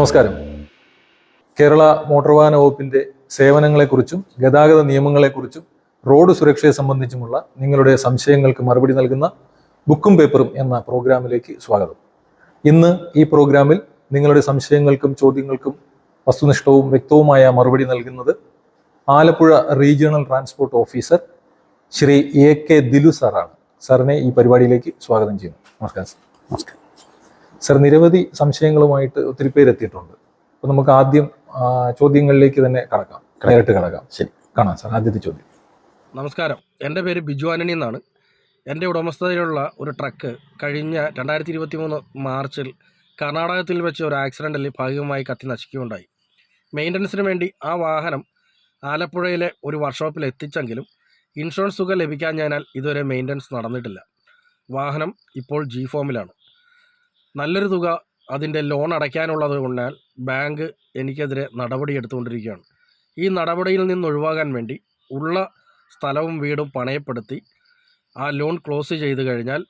നമസ്കാരം. കേരള മോട്ടോർ വാഹന വകുപ്പിന്റെ സേവനങ്ങളെക്കുറിച്ചും ഗതാഗത നിയമങ്ങളെക്കുറിച്ചും റോഡ് സുരക്ഷയെ സംബന്ധിച്ചുമുള്ള നിങ്ങളുടെ സംശയങ്ങൾക്ക് മറുപടി നൽകുന്ന ബുക്കും പേപ്പറും എന്ന പ്രോഗ്രാമിലേക്ക് സ്വാഗതം. ഇന്ന് ഈ പ്രോഗ്രാമിൽ നിങ്ങളുടെ സംശയങ്ങൾക്കും ചോദ്യങ്ങൾക്കും വസ്തുനിഷ്ഠവും വ്യക്തവുമായ മറുപടി നൽകുന്നത് Alappuzha regional transport officer Shri A K Dilu സാറാണ്. സാറിനെ ഈ പരിപാടിയിലേക്ക് സ്വാഗതം ചെയ്യുന്നു. നമസ്കാരം സാർ. നമസ്കാരം. സർ നിരവധി സംശയങ്ങളുമായിട്ട് ഒത്തിരി പേര് എത്തിയിട്ടുണ്ട് അപ്പൊ നമുക്ക് ആദ്യം ചോദ്യങ്ങളിലേക്ക് തന്നെ കടക്കാം. നേരിട്ട് കടക്കാം. ശരി. കാണാം സാർ ആദ്യത്തെ ചോദ്യം. നമസ്കാരം. എന്റെ പേര് ബിജു ആനണി എന്നാണ്. എന്റെ ഉടമസ്ഥതയിലുള്ള ഒരു ട്രക്ക് കഴിഞ്ഞ രണ്ടായിരത്തി ഇരുപത്തി മൂന്ന് മാർച്ചിൽ കർണാടകത്തിൽ വെച്ച് ഒരു ആക്സിഡന്റിൽ ഭാഗികമായി കത്തി നശിക്കുകയുണ്ടായി. മെയിന്റനൻസിന് വേണ്ടി ആ വാഹനം ആലപ്പുഴയിലെ ഒരു വർക്ക്ഷോപ്പിൽ എത്തിച്ചെങ്കിലും ഇൻഷുറൻസ് തുക ലഭിക്കാഞ്ഞതിനാൽ ഇതുവരെ മെയിന്റനൻസ് നടന്നിട്ടില്ല. വാഹനം ഇപ്പോൾ ജി ഫോമിലാണ്. നല്ലൊരു തുക അതിന്റെ ലോൺ അടയ്ക്കാനുള്ളത് കൊണ്ടാൽ ബാങ്ക് എനിക്കെതിരെ നടപടി എടുത്തുകൊണ്ടിരിക്കുകയാണ്. ഈ നടപടിയിൽ നിന്ന് ഒഴിവാകാൻ വേണ്ടി ഉള്ള സ്ഥലവും വീടും പണയപ്പെടുത്തി ആ ലോൺ ക്ലോസ് ചെയ്ത് കഴിഞ്ഞാൽ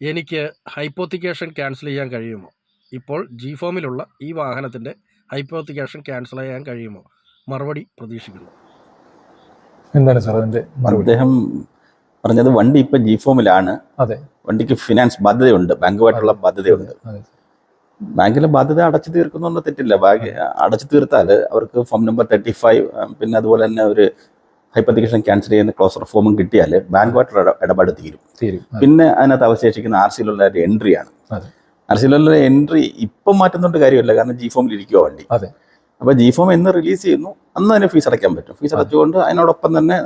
എനിക്ക് ഹൈപ്പോത്തിക്കേഷൻ ക്യാൻസൽ ചെയ്യാൻ കഴിയുമോ? ഇപ്പോൾ ജി ഫോമിലുള്ള ഈ വാഹനത്തിന്റെ ഹൈപ്പോത്തിക്കേഷൻ ക്യാൻസൽ ചെയ്യാൻ കഴിയുമോ? മറുപടി പ്രതീക്ഷിക്കുന്നു. എന്താണ് സാർ അതിന്റെ മറുപടി? അദ്ദേഹം പറഞ്ഞത് വണ്ടി ഇപ്പൊ ജി ഫോമിലാണ്. വണ്ടിക്ക് ഫിനാൻസ് ബാധ്യതയുണ്ട്. ബാങ്കുമായിട്ടുള്ള ബാധ്യതയുണ്ട്. ബാങ്കിലെ ബാധ്യത അടച്ചു തീർക്കുന്നൊന്നും തെറ്റില്ല. ബാങ്ക് അടച്ചു തീർത്താൽ അവർക്ക് ഫോം നമ്പർ തേർട്ടി ഫൈവ് പിന്നെ അതുപോലെ തന്നെ ഒരു ഹൈപ്പത്തിക്കേഷൻ ക്യാൻസൽ ചെയ്യുന്ന ക്ലോസർ ഫോമും കിട്ടിയാൽ ബാങ്കുമായിട്ടുള്ള ഇട- ഇടപാട് തീരും. പിന്നെ അതിനകത്ത് അവശേഷിക്കുന്ന ആർ സിയിലുള്ള ഒരു എൻട്രിയാണ് ആർ സിയിലുള്ള എൻട്രി ഇപ്പം മാറ്റുന്നുണ്ട് കാര്യമില്ല. കാരണം ജി ഫോമിൽ ഇരിക്കുക വണ്ടി. അപ്പോൾ ജി ഫോം എന്ന് റിലീസ് ചെയ്യുന്നു. അന്ന് തന്നെ ഫീസ് അടയ്ക്കാൻ പറ്റും. ഫീസ് അടച്ചുകൊണ്ട് അതിനോടൊപ്പം തന്നെ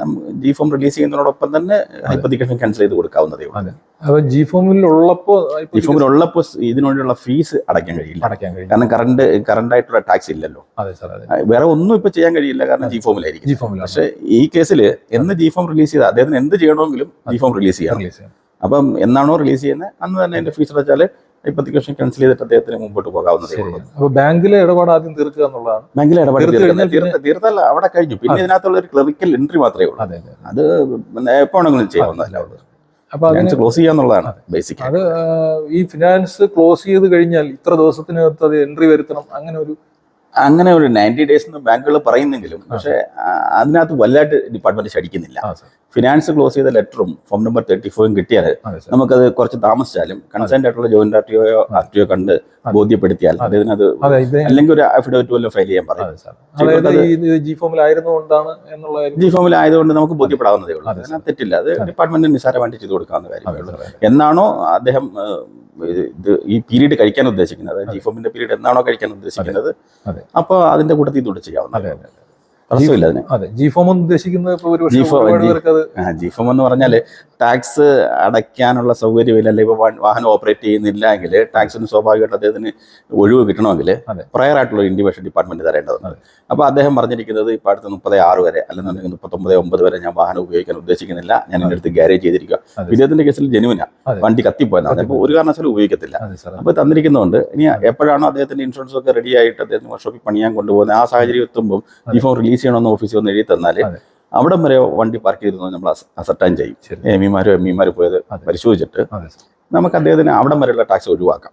ജി ഫോം റിലീസ് ചെയ്യുന്നതിനോടൊപ്പം തന്നെ ഹൈപ്പത്തിക്കേഷൻ ക്യാൻസൽ ചെയ്ത് കൊടുക്കാവുന്നതേ ഉള്ളൂ. അതെ. അപ്പൊ ജി ഫോമിൽ ഉള്ളപ്പോ ജി ഫോമിൽ ഉള്ളപ്പോൾ ഇതിനു ഫീസ് അടയ്ക്കാൻ കഴിയില്ല. അടയ്ക്കാൻ കാരണം കറണ്ട് കറണ്ട് ആയിട്ടുള്ള ടാക്സ് ഇല്ലല്ലോ. അതെ സാർ വേറെ ഒന്നും ഇപ്പോൾ ചെയ്യാൻ കഴിയില്ല. കാരണം ജി ഫോമിലായിരിക്കും ജി ഫോമിൽ പക്ഷേ ഈ കേസിൽ എന്ന് ജി ഫോം റിലീസ് ചെയ്താൽ അദ്ദേഹത്തിന് എന്ത് ചെയ്യണമെങ്കിലും ജി ഫോം റിലീസ് ചെയ്യാം. അപ്പം എന്നാണോ റിലീസ് ചെയ്യുന്നത്? അന്ന് തന്നെ അതിന്റെ ഫീസ് അടച്ചാൽ ഹൈപ്പത്തിക്കേഷൻ ക്യാൻസൽ ചെയ്തിട്ട് അദ്ദേഹത്തിന് മുമ്പോട്ട് പോകാവുന്ന ഉള്ളൂ. ശരിയാണ് അപ്പൊ ബാങ്കിലെ ഇടപാട് ആദ്യം തീർക്കുക എന്നുള്ളതാണ്. ബാങ്കിലെ ഇടപാട് തീർത്തല്ല അവിടെ കഴിഞ്ഞു. പിന്നെ ഇതിനകത്തുള്ള ഒരു ക്ലറിക്കൽ എൻട്രി മാത്രമേ ഉള്ളൂ. അതെ അതെ അത്. പിന്നെ എപ്പോ വേണമെങ്കിലും ചെയ്യാവുന്നതല്ല അപ്പൊ ഫിനാൻസ് ക്ലോസ് ചെയ്യാന്നുള്ളതാണ് ബേസിക് അത്. ഈ ഫിനാൻസ് ക്ലോസ് ചെയ്ത് കഴിഞ്ഞാൽ ഇത്ര ദിവസത്തിനകത്ത് അത് എൻട്രി വരുത്തണം അങ്ങനെ ഒരു അങ്ങനെ ഒരു നയന്റി ഡേയ്സ് എന്ന് ബാങ്കുകൾ പറയുന്നെങ്കിലും പക്ഷേ അതിനകത്ത് വലുതായിട്ട് ഡിപ്പാർട്ട്മെന്റ് ശടിക്കുന്നില്ല. ഫിനാൻസ് ക്ലോസ് ചെയ്ത ലെറ്ററും ഫോം നമ്പർ തേർട്ടി ഫോറും കിട്ടിയാൽ നമുക്കത് കുറച്ച് താമസിച്ചാലും കൺസേൺ ആയിട്ടുള്ള ജോയിന്റ് ആർ ആർട്ടിയോ ആർ കണ്ട് ബോധ്യപ്പെടുത്തിയാൽ അല്ലെങ്കിൽ ഒരു അഫിഡവിറ്റ് വല്ലതും ഫയൽ ചെയ്യാൻ പറയും. ജി ഫോമിലായിരുന്നുകൊണ്ടാണ് എന്നുള്ള ജി ഫോമിൽ ആയതുകൊണ്ട് നമുക്ക് ബോധ്യപ്പെടാവുന്നതേ ഉള്ളൂ. അതെ, അതിനകത്ത് തെറ്റില്ല. അത് ഡിപ്പാർട്ട്മെന്റിന് നിസ്സാരമായിട്ട് ചെയ്തു കൊടുക്കാവുന്ന കാര്യമേ ഉള്ളൂ. എന്നാണോ അദ്ദേഹം ഇത് ഈ പീരീഡ് കഴിക്കാൻ ഉദ്ദേശിക്കുന്നത് ജിഫോമിന്റെ പീരീഡ് എന്നാണോ കഴിക്കാൻ ഉദ്ദേശിക്കുന്നത്? അപ്പൊ അപ്പോൾ അതിന്റെ കൂട്ടത്തിൽ ഇതോട് ചെയ്യാവുന്ന അതെ അതിന് അതെ. ജി ഫോം എന്ന് ഉദ്ദേശിക്കുന്നത് ഇപ്പൊ ഒരു ജി ഫോം എന്ന് പറഞ്ഞാൽ ടാക്സ് അടയ്ക്കാനുള്ള സൗകര്യമില്ല. അല്ലെങ്കിൽ ഇപ്പോൾ വാഹനം ഓപ്പറേറ്റ് ചെയ്യുന്നില്ല എങ്കിൽ ടാക്സിന് സ്വാഭാവികമായിട്ട് അദ്ദേഹത്തിന് ഒഴിവ് കിട്ടണമെങ്കിൽ പ്രയർ ആയിട്ടുള്ള ഇൻഡിമേഷൻ ഡിപ്പാർട്ട്മെന്റ് തരേണ്ടതുണ്ട്. അപ്പൊ അപ്പോൾ അദ്ദേഹം പറഞ്ഞിരിക്കുന്നത് ഇപ്പോൾ അടുത്ത മുപ്പത് ആറ് വരെ അല്ലെന്നുണ്ടെങ്കിൽ മുപ്പത്തൊമ്പത് ഒമ്പത് വരെ ഞാൻ വാഹനം ഉപയോഗിക്കാൻ ഉദ്ദേശിക്കുന്നില്ല. ഞാൻ എന്റെ അടുത്ത് ഗ്യാരേജ് ചെയ്തിരിക്കുക. ഇദ്ദേഹത്തിന്റെ കേസിൽ ജനുവിനാ അതെ. വണ്ടി കത്തിപ്പോയെന്നാണ് അപ്പോൾ ഒരു കാരണവശാലും ഉപയോഗിക്കത്തില്ല. അപ്പൊ അപ്പോൾ തന്നിരിക്കുന്നതുകൊണ്ട് ഇനി എപ്പോഴാണോ അദ്ദേഹത്തിന്റെ ഇൻഷുറൻസ് ഒക്കെ റെഡി ആയിട്ട് അദ്ദേഹത്തിന് വർക്ക്ഷോപ്പിൽ പണിയാൻ കൊണ്ടുപോകുന്നത് ആ സാഹചര്യം എത്തുമ്പോൾ ഈ ഫോം റിലീസ് ചെയ്യണമെന്ന് ഓഫീസിൽ വന്ന് എഴുതി തന്നാൽ അവിടം വരെ വണ്ടി പാർക്ക് ചെയ്തിരുന്നു നമ്മൾ അസർട്ടൈൻ ചെയ്യും. എം ഇമാരും എം ഇമാരും പോയത് പരിശോധിച്ചിട്ട് നമുക്ക് അദ്ദേഹത്തിന് അവിടം വരെയുള്ള ടാക്സ് ഒഴിവാക്കാം.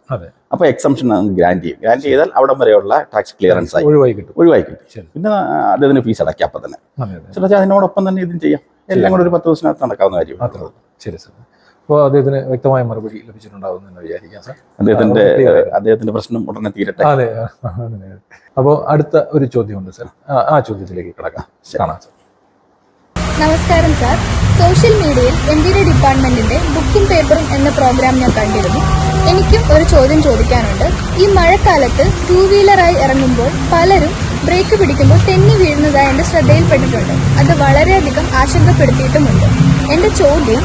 അപ്പൊ എക്സംഷൻ ഗ്രാൻഡ് ചെയ്യും. ഗ്രാൻഡ് ചെയ്താൽ അവിടം വരെയുള്ള ടാക്സ് ക്ലിയറൻസ് ആയി. ഒഴിവായി കിട്ടും. ഒഴിവായി കിട്ടും. പിന്നെ അദ്ദേഹത്തിന് ഫീസ് അടയ്ക്കാം അപ്പം തന്നെ. അതെ അതിനോടൊപ്പം തന്നെ ഇതും ചെയ്യാം. എല്ലാം കൂടെ ഒരു പത്ത് ദിവസത്തിനകത്ത് നടക്കാവുന്ന കാര്യം ശരി സാർ അപ്പോൾ അദ്ദേഹത്തിന് വ്യക്തമായ മറുപടി ലഭിച്ചിട്ടുണ്ടാവും എന്ന് വിചാരിക്കാം സാർ അദ്ദേഹത്തിന്റെ അദ്ദേഹത്തിന്റെ പ്രശ്നം ഉടനെ തീരട്ടെ. അതെ അപ്പോൾ അടുത്ത ഒരു ചോദ്യമുണ്ട് സാർ ആ- ചോദ്യത്തിലേക്ക് കിടക്കാം. കാണാം സാർ നമസ്കാരം സാർ സോഷ്യൽ മീഡിയയിൽ എം ഡിയുടെ ഡിപ്പാർട്ട്മെന്റിന്റെ ബുക്കും പേപ്പറും എന്ന പ്രോഗ്രാം ഞാൻ കണ്ടിരുന്നു. എനിക്കും ഒരു ചോദ്യം ചോദിക്കാനുണ്ട്. ഈ മഴക്കാലത്ത് ടൂ വീലറായി ഇറങ്ങുമ്പോൾ പലരും ബ്രേക്ക് പിടിക്കുമ്പോൾ തെന്നി വീഴുന്നതായി എന്റെ ശ്രദ്ധയിൽപ്പെട്ടിട്ടുണ്ട്. അത് വളരെയധികം ആശങ്കപ്പെടുത്തിയിട്ടുമുണ്ട്. എന്റെ ചോദ്യം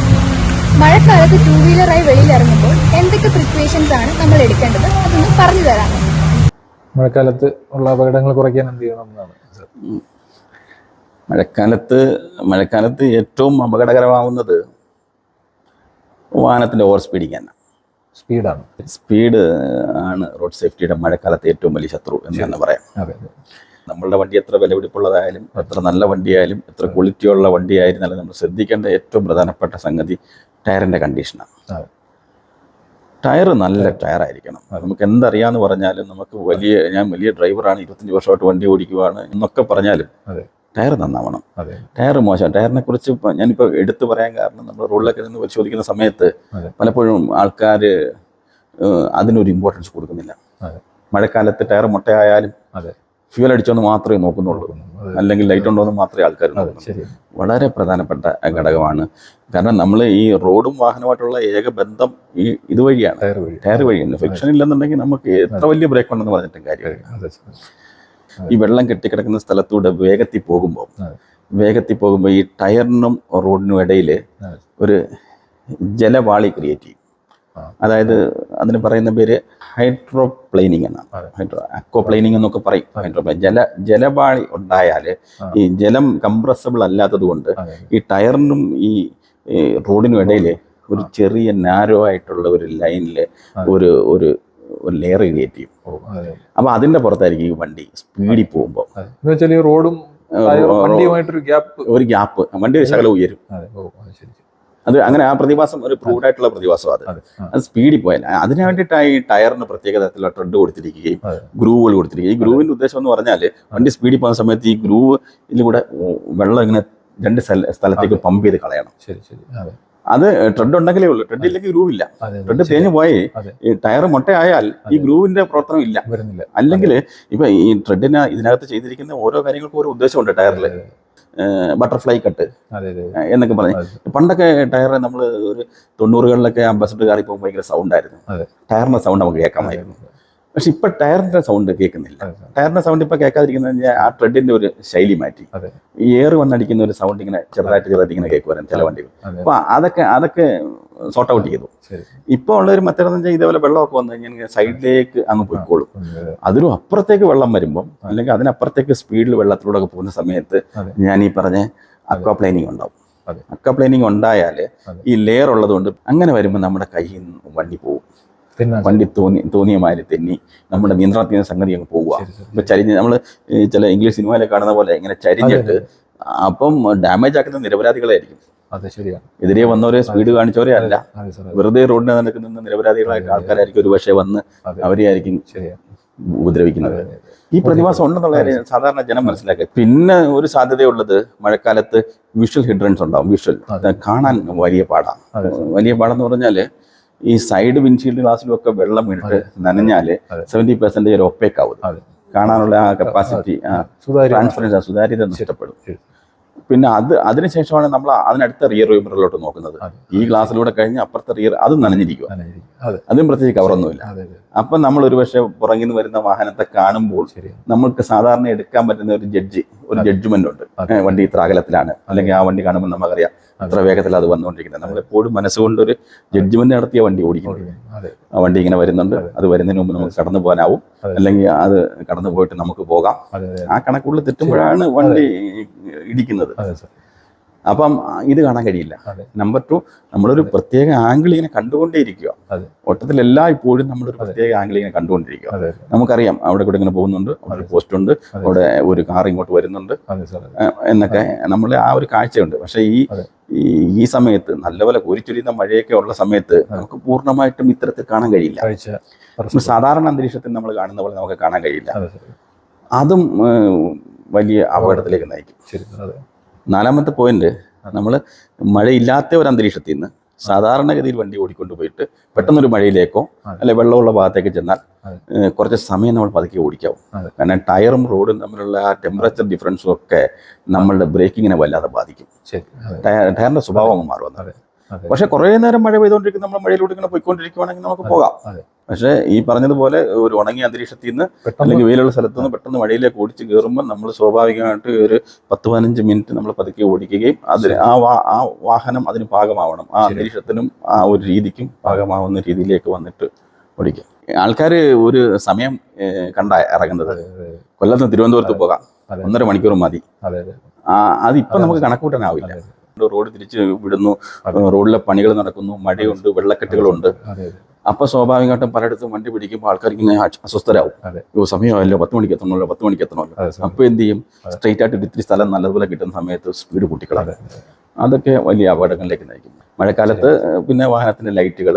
മഴക്കാലത്ത് ടൂ വീലറായി വെളിയിൽ ഇറങ്ങുമ്പോൾ എന്തൊക്കെ പ്രിക്വേഷൻസ് ആണ് നമ്മൾ എടുക്കേണ്ടത്? അതൊന്ന് പറഞ്ഞു തരാം. മഴക്കാലത്ത് ഉള്ള അപകടങ്ങൾ കുറയ്ക്കാൻ എന്ത് ചെയ്യണം എന്നാണ്? മഴക്കാലത്ത് മഴക്കാലത്ത് ഏറ്റവും അപകടകരമാവുന്നത് വാഹനത്തിന്റെ ഓവർ സ്പീഡിങ്ങാണ് സ്പീഡാണ് സ്പീഡ് ആണ്. റോഡ് സേഫ്റ്റിയുടെ മഴക്കാലത്ത് ഏറ്റവും വലിയ ശത്രു എന്ന് തന്നെ പറയാം. നമ്മളുടെ വണ്ടി എത്ര വിലപിടിപ്പുള്ളതായാലും എത്ര നല്ല വണ്ടിയായാലും എത്ര ക്വാളിറ്റിയുള്ള വണ്ടിയായിരുന്നാലും നമ്മൾ ശ്രദ്ധിക്കേണ്ട ഏറ്റവും പ്രധാനപ്പെട്ട സംഗതി ടയറിന്റെ കണ്ടീഷനാണ് ടയർ നല്ല ടയർ ആയിരിക്കണം നമുക്ക് എന്തറിയാന്ന് പറഞ്ഞാലും നമുക്ക് വലിയ ഞാൻ വലിയ ഡ്രൈവറാണ് ഇരുപത്തഞ്ച് വർഷമായിട്ട് വണ്ടി ഓടിക്കുവാണ് എന്നൊക്കെ പറഞ്ഞാലും. ടയർ നന്നാവണം. അതെ. ടയർ മോശം. ടയറിനെ കുറിച്ച് ഇപ്പം ഞാനിപ്പോൾ എടുത്തു പറയാൻ കാരണം നമ്മൾ റോഡിലൊക്കെ നിന്ന് പരിശോധിക്കുന്ന സമയത്ത് പലപ്പോഴും ആൾക്കാർ അതിനൊരു ഇമ്പോർട്ടൻസ് കൊടുക്കുന്നില്ല. മഴക്കാലത്ത് ടയർ മുട്ടയായാലും. ഫ്യൂൽ അടിച്ചോന്ന് മാത്രമേ നോക്കുന്നുള്ളൂ. അല്ലെങ്കിൽ ലൈറ്റ് ഉണ്ടോ എന്ന് മാത്രമേ ആൾക്കാർ വളരെ പ്രധാനപ്പെട്ട ഘടകമാണ്. കാരണം നമ്മൾ ഈ റോഡും വാഹനമായിട്ടുള്ള ഏക ബന്ധം ഈ ഇതുവഴിയാണ്. ടയർ വഴിയാണ് ഫിക്ഷൻ ഇല്ലെന്നുണ്ടെങ്കിൽ നമുക്ക് എത്ര വലിയ ബ്രേക്ക് ഉണ്ടെന്ന് പറഞ്ഞിട്ടും കാര്യമില്ല. ഈ വെള്ളം കെട്ടിക്കിടക്കുന്ന സ്ഥലത്തൂടെ വേഗത്തിൽ പോകുമ്പോൾ വേഗത്തിൽ പോകുമ്പോൾ ഈ ടയറിനും റോഡിനും ഇടയിൽ ഒരു ജലവാളി ക്രിയേറ്റ് ചെയ്യും. അതായത് അതിന് പറയുന്ന പേര് ഹൈഡ്രോപ്ലെയിനിങ് എന്നാണ്. ഹൈഡ്രോ അക്വപ്ലെയിനിങ് എന്നൊക്കെ പറയും. ഹൈഡ്രോ ഹൈഡ്രോപ്ലെയിൻ ജല ജലപാളി ഉണ്ടായാൽ ഈ ജലം കംപ്രസബിൾ അല്ലാത്തത് കൊണ്ട് ഈ ടയറിനും ഈ റോഡിനും ഇടയിൽ ഒരു ചെറിയ നാരോ ആയിട്ടുള്ള ഒരു ലൈനിൽ ഒരു ഒരു ഒരു ലെയർ ക്രിയേറ്റ് ചെയ്യും. അപ്പൊ അതിന്റെ പുറത്തായിരിക്കും ഈ വണ്ടി സ്പീഡിൽ പോകുമ്പോൾ റോഡും ടയറും വണ്ടിയുമായിട്ടൊരു ഗ്യാപ്പ് ഒരു ഗ്യാപ്പ്. വണ്ടി ശകലം ഉയരും. അതെ അങ്ങനെ ആ പ്രതിഭാസം ഒരു പ്രൂവ്ഡ് ആയിട്ടുള്ള പ്രതിഭാസം അത്. അത് സ്പീഡിൽ പോയാൽ അതിന് വേണ്ടിയിട്ടാണ് ഈ ടയറിന് പ്രത്യേക തരത്തിലുള്ള ട്രെഡ് കൊടുത്തിരിക്കുകയും ഗ്രൂവുകൾ കൊടുത്തിരിക്കുകയും. ഈ ഗ്രൂവിന്റെ ഉദ്ദേശം എന്ന് പറഞ്ഞാൽ വണ്ടി സ്പീഡിൽ പോകുന്ന സമയത്ത് ഈ ഗ്രൂവിലൂടെ വെള്ളം ഇങ്ങനെ രണ്ട് സ്ഥലത്തേക്ക് പമ്പ് ചെയ്ത് കളയണം. ശരി ശരി. അതെ. ട്രെഡ് ഉണ്ടെങ്കിലേ ഉള്ളൂ. ട്രെഡ് ഇല്ലെങ്കിൽ ഗ്രൂവ് ഇല്ല. ട്രെഡ്. തേഞ്ഞു പോയി ഈ ടയർ മൊട്ടയായാൽ ഈ ഗ്രൂവിന്റെ പ്രവർത്തനം ഇല്ല. വരുന്നില്ല. അല്ലെങ്കിൽ ഇപ്പൊ ഈ ട്രെഡിന് ഇതിനകത്ത് ചെയ്തിരിക്കുന്ന ഓരോ കാര്യങ്ങൾക്കും ഓരോ ഉദ്ദേശമുണ്ട് ടയറിൽ. ബട്ടർഫ്ലൈ കട്ട് എന്നൊക്കെ പറഞ്ഞു. പണ്ടൊക്കെ ടയർ നമ്മൾ ഒരു തൊണ്ണൂറുകളിലൊക്കെ അംബാസഡർ കാറി പോകുമ്പോൾ ഭയങ്കര സൗണ്ട് ആയിരുന്നു. അതെ. ടയറിന്റെ സൗണ്ട് നമുക്ക് കേൾക്കാമായിരുന്നു പക്ഷെ ഇപ്പൊ ടയറിന്റെ സൗണ്ട് കേൾക്കുന്നില്ല. ടയറിന്റെ സൗണ്ട് ഇപ്പൊ കേൾക്കാതിരിക്കുന്നത് ആ ട്രെഡിന്റെ ഒരു ശൈലി മാറ്റി. ഈ എയർ വന്നടിക്കുന്ന ഒരു സൗണ്ട് ഇങ്ങനെ ചെറുതായിട്ട് ചെറുതായിട്ട് ഇങ്ങനെ കേൾക്കുമായിരുന്നു ചില വണ്ടികൾ. അപ്പൊ അതൊക്കെ അതൊക്കെ സോർട്ട് ഔട്ട് ചെയ്തു. ഇപ്പൊ ഉള്ള ഒരു വെച്ചാൽ ഇതേപോലെ വെള്ളമൊക്കെ വന്നു കഴിഞ്ഞാൽ സൈഡിലേക്ക് അങ്ങ് പോയിക്കോളും. അതെ. അതിലും അപ്പുറത്തേക്ക് വെള്ളം വരുമ്പോൾ അല്ലെങ്കിൽ അതിനപ്പുറത്തേക്ക് സ്പീഡിൽ വെള്ളത്തിലൂടെ ഒക്കെ പോകുന്ന സമയത്ത് ഞാൻ ഈ പറഞ്ഞ അക്വാപ്ലൈനിങ് ഉണ്ടാവും. അക്വാ അക്വാപ്ലൈനിങ് ഉണ്ടായാൽ ഈ ലെയർ ഉള്ളതുകൊണ്ട് അങ്ങനെ വരുമ്പോൾ നമ്മുടെ കയ്യിൽ നിന്ന് വണ്ടി പോകും. വണ്ടി തോന്നി തോന്നിയ മാതിരി തെന്നി. നമ്മുടെ നിയന്ത്രണത്തിൽ നിന്ന് സംഗതി അങ്ങ് പോവുക. ഇപ്പൊ ചരിഞ്ഞ് നമ്മൾ ചില ഇംഗ്ലീഷ് സിനിമയിലൊക്കെ കാണുന്ന പോലെ ഇങ്ങനെ ചരിഞ്ഞിട്ട് അപ്പം ഡാമേജ് ആക്കുന്ന നിരപരാധികളായിരിക്കും. അതെ ശരിയാണ്. എതിരെ വന്നവരെ സ്പീഡ് കാണിച്ചവരെ അല്ല. വെറുതെ റോഡിനെ നിൽക്കുന്ന നിരപരാധികളായിട്ട് ആൾക്കാരായിരിക്കും ഒരു പക്ഷേ വന്ന് അവരെയായിരിക്കും അവരെ ആയിരിക്കും ഉപദ്രവിക്കുന്നത്. ഈ പ്രതിഭാസം ഉണ്ടെന്നുള്ള കാര്യം സാധാരണ ജനം മനസ്സിലാക്കുക. പിന്നെ ഒരു സാധ്യതയുള്ളത് മഴക്കാലത്ത് വിഷ്വൽ ഹിഡ്രൻസ് ഉണ്ടാവും. വിഷ്വൽ കാണാൻ വലിയ പാടാണ്. വലിയ പാടെന്ന് പറഞ്ഞാൽ ഈ സൈഡ് വിൻഷീൽഡ് ഗ്ലാസ്സിലും ഒക്കെ വെള്ളം ഇട്ട് നനഞ്ഞാൽ സെവന്റി പെർസെന്റേജ് ഒരു ഒപ്പേക്ക് ആവും. കാണാനുള്ള ആ കപ്പാസിറ്റി ട്രാൻസ്പെറൻസ് സുതാര്യത. നഷ്ടപ്പെടും. പിന്നെ അത് അതിനുശേഷമാണ് നമ്മൾ അതിനടുത്ത റിയർ വിമറിലോട്ട് നോക്കുന്നത്. ഈ ഗ്ലാസ്സിലൂടെ കഴിഞ്ഞ് അപ്പുറത്തെ റിയർ അത് നനഞ്ഞിരിക്കും. അതെ. പ്രത്യേകിച്ച് കവറൊന്നുമില്ല അപ്പം നമ്മൾ ഒരു പക്ഷേ പുറകിൽ നിന്ന് വരുന്ന വാഹനത്തെ കാണുമ്പോൾ നമ്മൾക്ക് സാധാരണ എടുക്കാൻ പറ്റുന്ന ഒരു ജഡ്ജ് ഒരു ജഡ്ജ്മെന്റ് ഉണ്ട്. വണ്ടി ഇത്ര അകലത്തിലാണ്. അല്ലെങ്കിൽ ആ വണ്ടി കാണുമ്പോൾ നമുക്കറിയാം. ഇത്ര വേഗത്തിൽ അത് വന്നുകൊണ്ടിരിക്കുന്നത്. നമ്മൾ എപ്പോഴും മനസ്സുകൊണ്ട് ഒരു ജഡ്ജ്മെന്റ് നടത്തിയ വണ്ടി ഓടിക്കുന്നത് അതെ. ആ വണ്ടി ഇങ്ങനെ വരുന്നുണ്ട്. അത്. വരുന്നതിന് മുമ്പ് നമുക്ക് കടന്നു പോകാനാവും. അല്ലെങ്കിൽ അത് കടന്നു പോയിട്ട് നമുക്ക് പോകാം. ആ കണക്കുള്ളിൽ തെറ്റുമ്പോഴാണ് വണ്ടി ഇടിക്കുന്നത്. അപ്പം ഇത് കാണാൻ കഴിയില്ല. നമ്പർ ടു നമ്മളൊരു പ്രത്യേക ആംഗിൾ ഇങ്ങനെ കണ്ടുകൊണ്ടേയിരിക്കുക. അതെ. ഒട്ടത്തിൽ എല്ലാ ഇപ്പോഴും നമ്മളൊരു പ്രത്യേക ആംഗിൾ ഇങ്ങനെ കണ്ടുകൊണ്ടിരിക്കുക നമുക്കറിയാം അവിടെ കൂടെ ഇങ്ങനെ പോകുന്നുണ്ട് അവിടെ ഒരു പോസ്റ്റ് ഉണ്ട് അവിടെ ഒരു കാർ ഇങ്ങോട്ട് വരുന്നുണ്ട്. എന്നൊക്കെ നമ്മളെ ആ ഒരു കാഴ്ചയുണ്ട്. പക്ഷേ ഈ ഈ സമയത്ത് നല്ലപോലെ കുരിച്ചൊരിയുന്ന മഴയൊക്കെ ഉള്ള സമയത്ത് നമുക്ക് പൂർണമായിട്ടും ഇത്തരത്തിൽ കാണാൻ കഴിയില്ല. സാധാരണ അന്തരീക്ഷത്തിൽ നമ്മൾ കാണുന്ന പോലെ നമുക്ക് കാണാൻ കഴിയില്ല. അതും വലിയ അപകടത്തിലേക്ക് നയിക്കും. ശരി നാലാമത്തെ പോയിന്റ് നമ്മൾ മഴയില്ലാത്ത ഒരു അന്തരീക്ഷത്തിൽ നിന്ന് സാധാരണഗതിയിൽ വണ്ടി ഓടിക്കൊണ്ട് പോയിട്ട് പെട്ടെന്നൊരു മഴയിലേക്കോ. അല്ലെ വെള്ളമുള്ള ഭാഗത്തേക്ക് ചെന്നാൽ കുറച്ച് സമയം നമ്മൾ പതുക്കെ ഓടിക്കാവും. കാരണം ടയറും റോഡും തമ്മിലുള്ള ആ ടെമ്പറേച്ചർ ഡിഫറൻസും ഒക്കെ നമ്മളുടെ ബ്രേക്കിങ്ങിനെ വല്ലാതെ ബാധിക്കും. ടയറിന്റെ സ്വഭാവം മാറും പക്ഷെ കുറേ നേരം മഴ പെയ്തുകൊണ്ടിരിക്കുന്ന നമ്മൾ മഴയിലൂടെ ഇങ്ങനെ പോയിക്കൊണ്ടിരിക്കുവാണെങ്കിൽ നമുക്ക് പോകാം. പക്ഷെ ഈ പറഞ്ഞതുപോലെ ഒരു ഉണങ്ങിയ അന്തരീക്ഷത്തിൽ നിന്ന് അല്ലെങ്കിൽ വെയിലുള്ള സ്ഥലത്ത് നിന്ന് പെട്ടെന്ന് മഴയിലേക്ക് ഓടിച്ച് കയറുമ്പോൾ നമ്മൾ സ്വാഭാവികമായിട്ട് ഒരു പത്ത് പതിനഞ്ച് മിനിറ്റ് നമ്മൾ പതുക്കെ ഓടിക്കുകയും അതിന് ആ വാ ആ വാഹനം അതിന് പാകമാവണം. ആ. അന്തരീക്ഷത്തിനും ആ ഒരു രീതിക്കും പാകമാവുന്ന രീതിയിലേക്ക് വന്നിട്ട് ഓടിക്കാം. ആൾക്കാർ ഒരു സമയം കണ്ട ഇറങ്ങുന്നത്. കൊല്ലത്ത് തിരുവനന്തപുരത്ത് പോകാം. ഒന്നര മണിക്കൂർ മതി. അതിപ്പം നമുക്ക് കണക്കൂട്ടാനാവില്ല. റോഡ് തിരിച്ച് വിടുന്നു. റോഡിലെ പണികൾ നടക്കുന്നു. മഴയുണ്ട് വെള്ളക്കെട്ടുകളുണ്ട്. അപ്പൊ സ്വാഭാവികമായിട്ടും പലയിടത്തും വണ്ടി പിടിക്കുമ്പോൾ ആൾക്കാർക്ക് ഇങ്ങനെ അസ്വസ്ഥരാകും. ഓ സമയമല്ലോ പത്ത് മണിക്ക് എത്തണമല്ലോ പത്ത് മണിക്ക് എത്തണമല്ലോ. അപ്പൊ എന്ത് ചെയ്യും. സ്ട്രെയിറ്റ് ആയിട്ട് ഇത്തിരി സ്ഥലം നല്ലതുപോലെ കിട്ടുന്ന സമയത്ത് സ്പീഡ് കൂട്ടിക്കളാണ് അതെ. അതൊക്കെ വലിയ അപകടങ്ങളിലേക്ക് നയിക്കും മഴക്കാലത്ത് പിന്നെ വാഹനത്തിന്റെ ലൈറ്റുകൾ.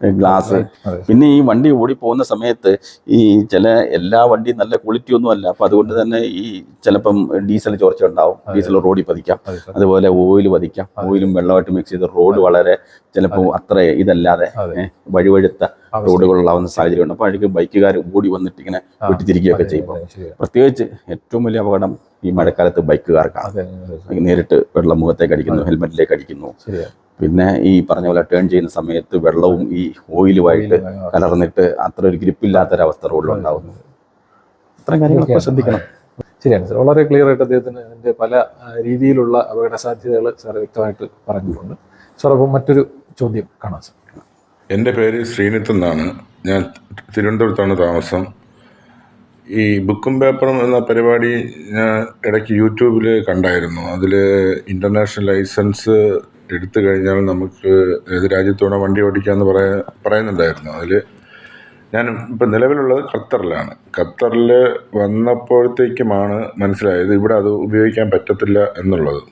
ഗ്ലാസ് പിന്നെ ഈ വണ്ടി ഓടി പോകുന്ന സമയത്ത് ഈ ചില എല്ലാ വണ്ടിയും നല്ല ക്വാളിറ്റി ഒന്നും അല്ല. അപ്പൊ അതുകൊണ്ട് തന്നെ ഈ ചിലപ്പം ഡീസൽ ചോർച്ച ഉണ്ടാവും. ഡീസൽ റോഡിൽ പതിക്കാം. അതുപോലെ ഓയിൽ പതിക്കാം. ഓയിലും വെള്ളമായിട്ട് മിക്സ് ചെയ്ത് റോഡ് വളരെ ചിലപ്പോൾ അത്ര ഇതല്ലാതെ വഴിവഴുത്ത ഏ, വഴുവഴുത്ത അവസ്ഥ. റോഡുകളുണ്ടാവുന്ന സാഹചര്യം ഉണ്ട് അപ്പോൾ അപ്പോഴേക്ക് ബൈക്കുകാർ ഓടി വന്നിട്ട് ഇങ്ങനെ വിട്ടിത്തിരിക്കുകയൊക്കെ ചെയ്യുമ്പോൾ. പ്രത്യേകിച്ച് ഏറ്റവും വലിയ അപകടം ഈ മഴക്കാലത്ത് ബൈക്കുകാർക്കാണ്. നേരിട്ട് വെള്ളം മുഖത്തേക്ക് അടിക്കുന്നു ഹെൽമെറ്റിലേക്ക് അടിക്കുന്നു. പിന്നെ ഈ പറഞ്ഞ പോലെ ടേൺ ചെയ്യുന്ന സമയത്ത് വെള്ളവും ഈ ഓയിലുമായിട്ട് കലർന്നിട്ട് അത്ര ഒരു ഗ്രിപ്പില്ലാത്ത ഒരവസ്ഥ റോഡിൽ ഉണ്ടാവുന്നത് അത്ര കാര്യങ്ങളൊക്കെ ശ്രദ്ധിക്കണം. ശരിയാണ്. സാർ വളരെ ക്ലിയർ ആയിട്ട് അദ്ദേഹത്തിന് അതിന്റെ പല രീതിയിലുള്ള അപകട സാധ്യതകൾ സാർ വ്യക്തമായിട്ട് പറഞ്ഞിട്ടുണ്ട്. സാർ അപ്പം മറ്റൊരു ചോദ്യം കാണാം സാർ എന്റെ പേര് ശ്രീനിത്ത് എന്നാണ്. ഞാൻ തിരുവനന്തപുരത്താണ് താമസം. ഈ ബുക്കും പേപ്പറും എന്ന പരിപാടി ഞാൻ ഇടയ്ക്ക് യൂട്യൂബിൽ കണ്ടായിരുന്നു. അതിൽ ഇന്റർനാഷണൽ ലൈസൻസ് എടുത്തു കഴിഞ്ഞാൽ നമുക്ക് ഏത് രാജ്യത്തോടെ വണ്ടി ഓടിക്കാമെന്ന് പറയാ പറയുന്നുണ്ടായിരുന്നു. അതിൽ ഞാൻ ഇപ്പം നിലവിലുള്ളത് ഖത്തറിലാണ്. ഖത്തറിൽ വന്നപ്പോഴത്തേക്കുമാണ് മനസ്സിലായത് ഇവിടെ അത് ഉപയോഗിക്കാൻ പറ്റത്തില്ല എന്നുള്ളത്.